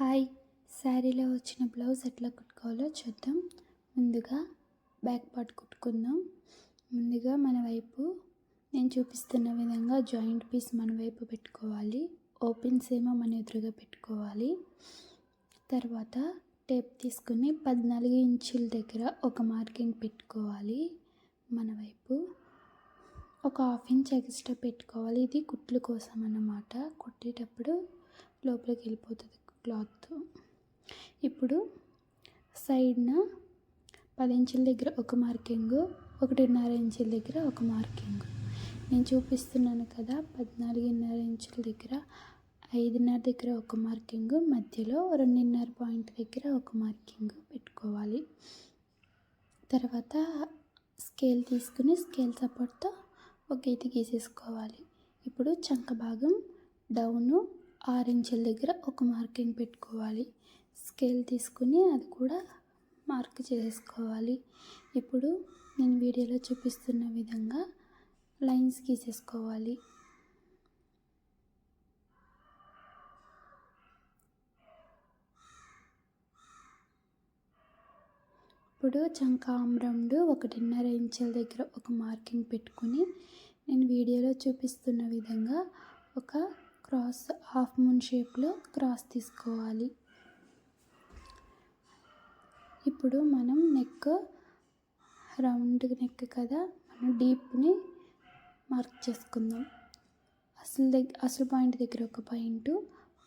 Hi. శారీలో వచ్చిన blouse ఎట్లా కుట్టుకోవాలో చూద్దాం. ముందుగా బ్యాక్ పార్ట్ కుట్టుకుందాం. ముందుగా మన వైపు నేను చూపిస్తున్న విధంగా జాయింట్ పీస్ మన వైపు పెట్టుకోవాలి. ఓపెన్స్ ఏమో మన ఎదురుగా పెట్టుకోవాలి. తర్వాత టేప్ తీసుకుని పద్నాలుగు ఇంచుల దగ్గర ఒక మార్కింగ్ పెట్టుకోవాలి. మన వైపు ఒక హాఫ్ ఇంచ్ ఎక్స్ట్రా పెట్టుకోవాలి. ఇది కుట్లు కోసం అన్నమాట. కుట్టేటప్పుడు లోపలికి వెళ్ళిపోతుంది క్లాత్. ఇప్పుడు సైడ్న పది ఇంచుల దగ్గర ఒక మార్కింగ్ ఒకటిన్నర ఇంచుల దగ్గర ఒక మార్కింగ్. నేను చూపిస్తున్నాను కదా పద్నాలుగున్నర ఇంచుల దగ్గర ఐదున్నర దగ్గర ఒక మార్కింగ్ మధ్యలో రెండున్నర పాయింట్ దగ్గర ఒక మార్కింగ్ పెట్టుకోవాలి. తర్వాత స్కేల్ తీసుకుని స్కేల్ సపోర్ట్తో ఒక గీత గీసేసుకోవాలి. ఇప్పుడు చంక భాగం డౌను ఆరు దగ్గర ఒక మార్కింగ్ పెట్టుకోవాలి. స్కేల్ తీసుకుని అది కూడా మార్క్ చేసుకోవాలి. ఇప్పుడు నేను వీడియోలో చూపిస్తున్న విధంగా లైన్స్ గీసేసుకోవాలి. ఇప్పుడు చంకామ్రండు ఒకటిన్నర ఇంచుల దగ్గర ఒక మార్కింగ్ పెట్టుకుని నేను వీడియోలో చూపిస్తున్న విధంగా ఒక క్రాస్ హాఫ్ మూన్ షేప్లో క్రాస్ తీసుకోవాలి. ఇప్పుడు మనం నెక్ రౌండ్ నెక్ కదా మనం డీప్ని మార్క్ చేసుకుందాం. అసలు దగ్గర అసలు పాయింట్ దగ్గర ఒక పాయింట్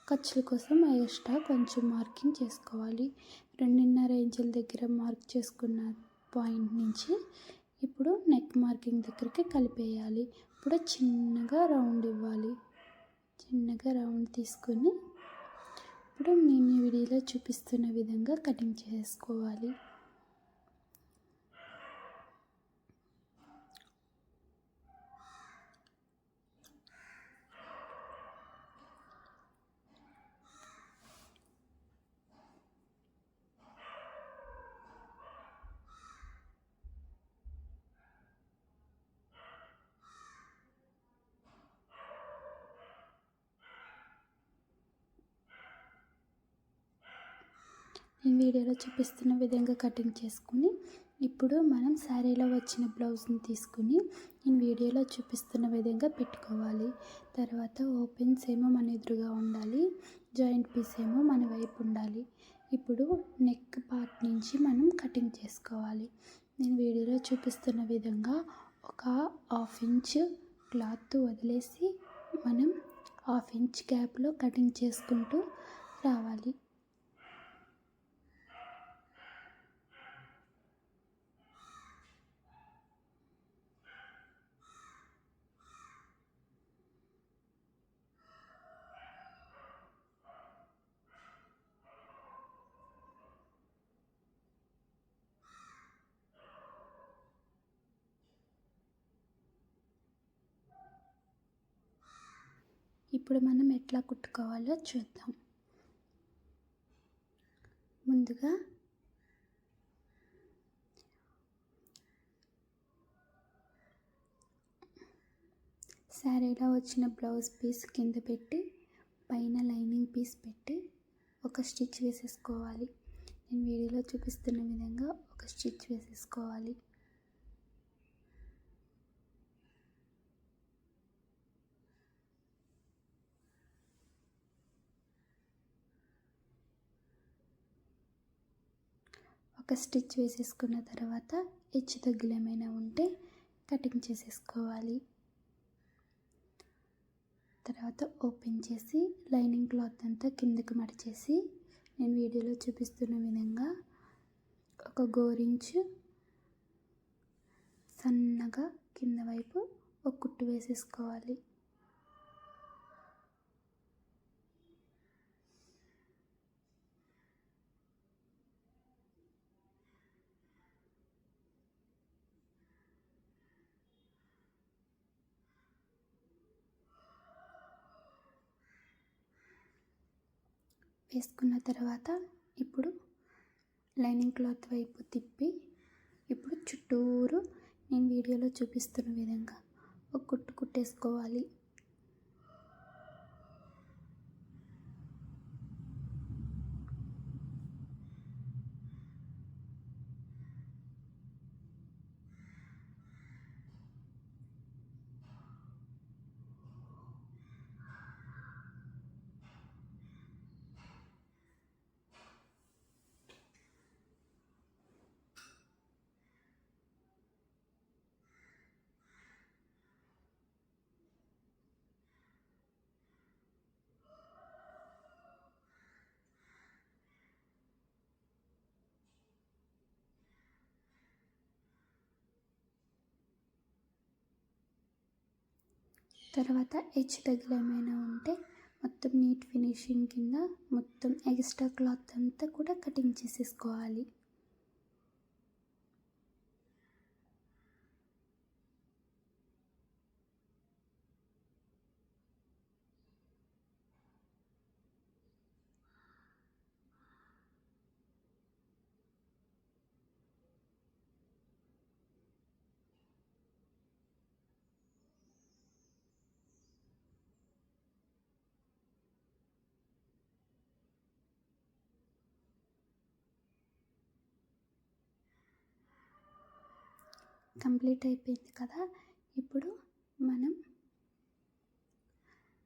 ఖర్చుల కోసం ఎక్స్ట్రా కొంచెం మార్కింగ్ చేసుకోవాలి. రెండున్నర ఇంచుల దగ్గర మార్క్ చేసుకున్న పాయింట్ నుంచి ఇప్పుడు నెక్ మార్కింగ్ దగ్గరికి కలిపేయాలి. ఇప్పుడు చిన్నగా రౌండ్ ఇవ్వాలి. చిన్నగా రౌండ్ తీసుకొని ఇప్పుడు నేను వీడియోలో చూపిస్తున్న విధంగా కటింగ్ చేసుకోవాలి. నేను వీడియోలో చూపిస్తున్న విధంగా కటింగ్ చేసుకుని ఇప్పుడు మనం శారీలో వచ్చిన బ్లౌజ్ని తీసుకుని నేను వీడియోలో చూపిస్తున్న విధంగా పెట్టుకోవాలి. తర్వాత ఓపెన్స్ ఏమో మన ఎదురుగా ఉండాలి జాయింట్ పీస్ ఏమో మన వైపు ఉండాలి. ఇప్పుడు నెక్ పార్ట్ నుంచి మనం కటింగ్ చేసుకోవాలి. నేను వీడియోలో చూపిస్తున్న విధంగా ఒక హాఫ్ ఇంచ్ క్లాత్ వదిలేసి మనం హాఫ్ ఇంచ్ గ్యాప్లో కటింగ్ చేసుకుంటూ రావాలి. ఇప్పుడు మనం ఎట్లా కుట్టుకోవాలో చూద్దాం. ముందుగా శారీలో వచ్చిన బ్లౌజ్ పీస్ కింద పెట్టి పైన లైనింగ్ పీస్ పెట్టి ఒక స్టిచ్ వేసేసుకోవాలి. నేను వీడియోలో చూపిస్తున్న విధంగా ఒక స్టిచ్ వేసేసుకోవాలి. ఒక స్టిచ్ వేసేసుకున్న తర్వాత హెచ్చు తగ్గులు ఏమైనా ఉంటే కటింగ్ చేసేసుకోవాలి. తర్వాత ఓపెన్ చేసి లైనింగ్ క్లాత్ అంతా కిందకి మడిచేసి నేను వీడియోలో చూపిస్తున్న విధంగా ఒక గోరించు సన్నగా కింద వైపు ఒక కుట్టు వేసేసుకోవాలి. వేసుకున్న తర్వాత ఇప్పుడు లైనింగ్ క్లాత్ వైపు తిప్పి ఇప్పుడు చుట్టూరు నేను వీడియోలో చూపిస్తున్న విధంగా ఒక కుట్టు కుట్టేసుకోవాలి. తర్వాత హెచ్ దగ్గర ఏమైనా ఉంటే మొత్తం నీట్ ఫినిషింగ్ కింద మొత్తం ఎక్స్ట్రా క్లాత్ అంతా కూడా కటింగ్ చేసేసుకోవాలి. కంప్లీట్ అయిపోయింది కదా. ఇప్పుడు మనం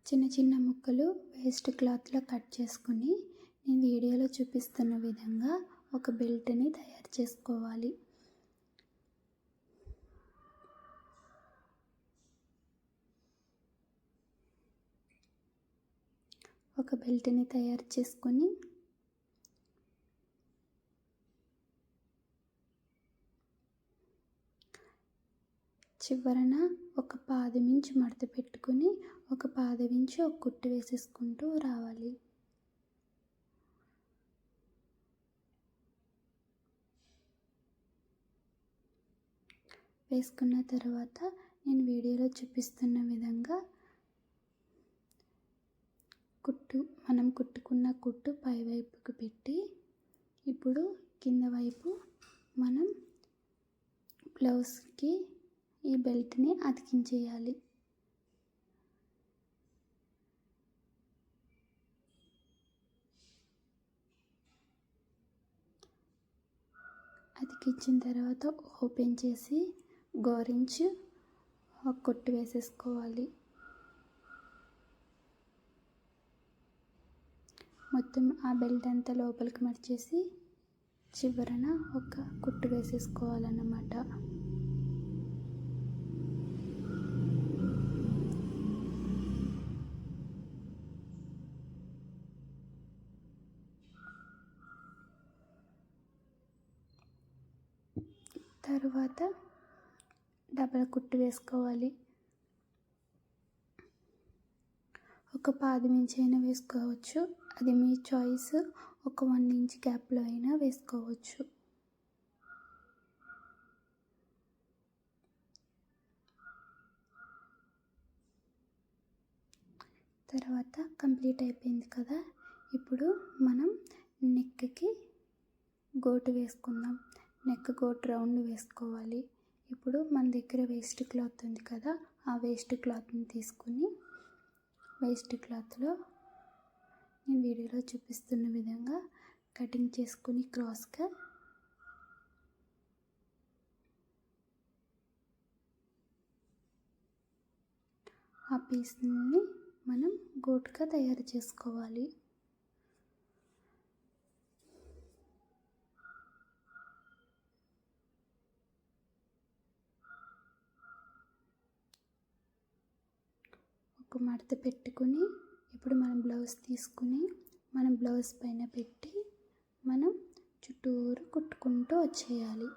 చిన్న చిన్న ముక్కలు వేస్ట్ క్లాత్లో కట్ చేసుకుని నేను వీడియోలో చూపిస్తున్న విధంగా ఒక బెల్ట్ని తయారు చేసుకోవాలి. ఒక బెల్ట్ని తయారు చేసుకొని చివరన ఒక పాదమించి మడత పెట్టుకుని ఒక పాదమించి ఒక కుట్టు వేసేసుకుంటూ రావాలి. వేసుకున్న తర్వాత నేను వీడియోలో చూపిస్తున్న విధంగా కుట్టు మనం కుట్టుకున్న కుట్టు పై వైపుకు పెట్టి ఇప్పుడు కింద వైపు మనం బ్లౌజ్కి ఈ బెల్ట్ని అతికించేయాలి. అతికించిన తర్వాత ఓపెన్ చేసి గోరించి ఒక కొట్టు వేసేసుకోవాలి. మొత్తం ఆ బెల్ట్ అంతా లోపలికి మడిచేసి చివరన ఒక కుట్టు వేసేసుకోవాలన్నమాట. తర్వాత డబల్ కుట్టు వేసుకోవాలి. ఒక పాది మించి అయినా వేసుకోవచ్చు. అది మీ చాయిస్ ఒక వన్ ఇంచ్ గ్యాప్లో అయినా వేసుకోవచ్చు. తర్వాత కంప్లీట్ అయిపోయింది కదా. ఇప్పుడు మనం నెక్కి గోటు వేసుకుందాం. నెక్ కోట్ రౌండ్ వేసుకోవాలి. ఇప్పుడు మన దగ్గర వేస్ట్ క్లాత్ ఉంది కదా ఆ వేస్ట్ క్లాత్ని తీసుకుని వేస్ట్ క్లాత్లో నేను వీడియోలో చూపిస్తున్న విధంగా కటింగ్ చేసుకుని క్రాస్గా ఆ పీస్ని మనం గోటుగా తయారు చేసుకోవాలి. ఒక మడత పెట్టుకుని ఇప్పుడు మనం బ్లౌజ్ తీసుకుని మనం బ్లౌజ్ పైన పెట్టి మనం చుట్టూరు కుట్టుకుంటూ వచ్చేయాలి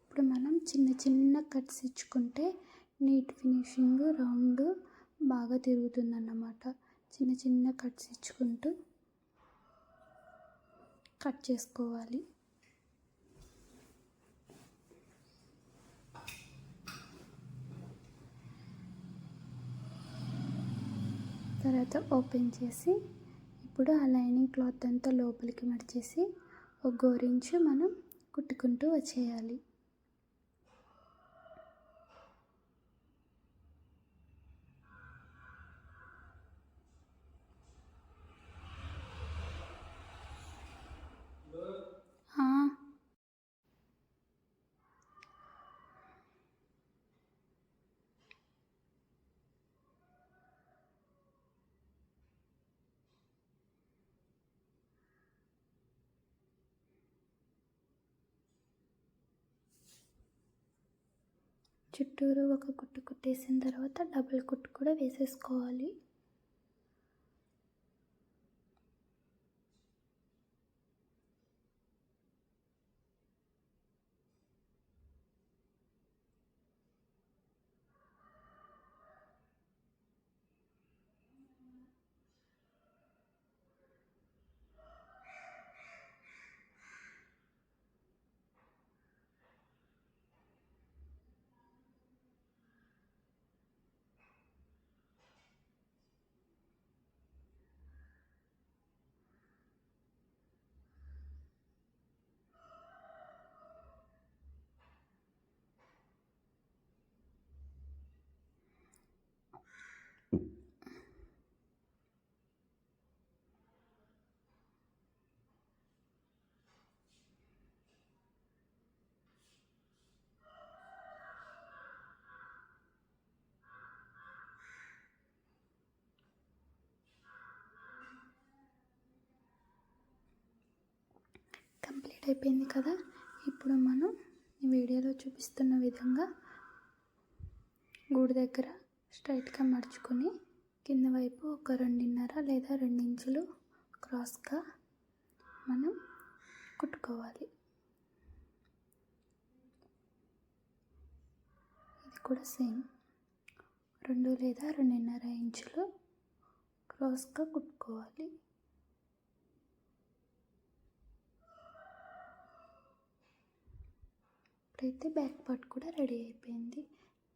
ఇప్పుడు మనం చిన్న చిన్న కట్స్ ఇచ్చుకుంటే నీట్ ఫినిషింగ్ రౌండ్ బాగా తిరుగుతుందన్నమాట. చిన్న చిన్న కట్స్ ఇచ్చుకుంటూ కట్ చేసుకోవాలి. తర్వాత ఓపెన్ చేసి ఇప్పుడు ఆ లైనింగ్ క్లాత్ అంతా లోపలికి మడిచేసి ఒక గోరించు మనం కుట్టుకుంటూ వచ్చేయాలి ఆ, చుట్టూరు ఒక కుట్టు కుట్టేసిన తర్వాత డబుల్ కుట్టు కూడా వేసేసుకోవాలి. సెట్ అయిపోయింది కదా? ఇప్పుడు మనం ఈ వీడియోలో చూపిస్తున్న విధంగా గూడు దగ్గర స్ట్రైట్గా మడుచుకొని కింద వైపు ఒక రెండున్నర లేదా రెండించులు క్రాస్గా మనం కుట్టుకోవాలి. ఇది కూడా సేమ్. రెండు లేదా రెండున్నర ఇంచులు క్రాస్గా కుట్టుకోవాలి. అయితే బ్యాక్ పార్ట్ కూడా రెడీ అయిపోయింది.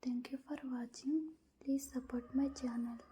Thank you for watching. Please support my channel.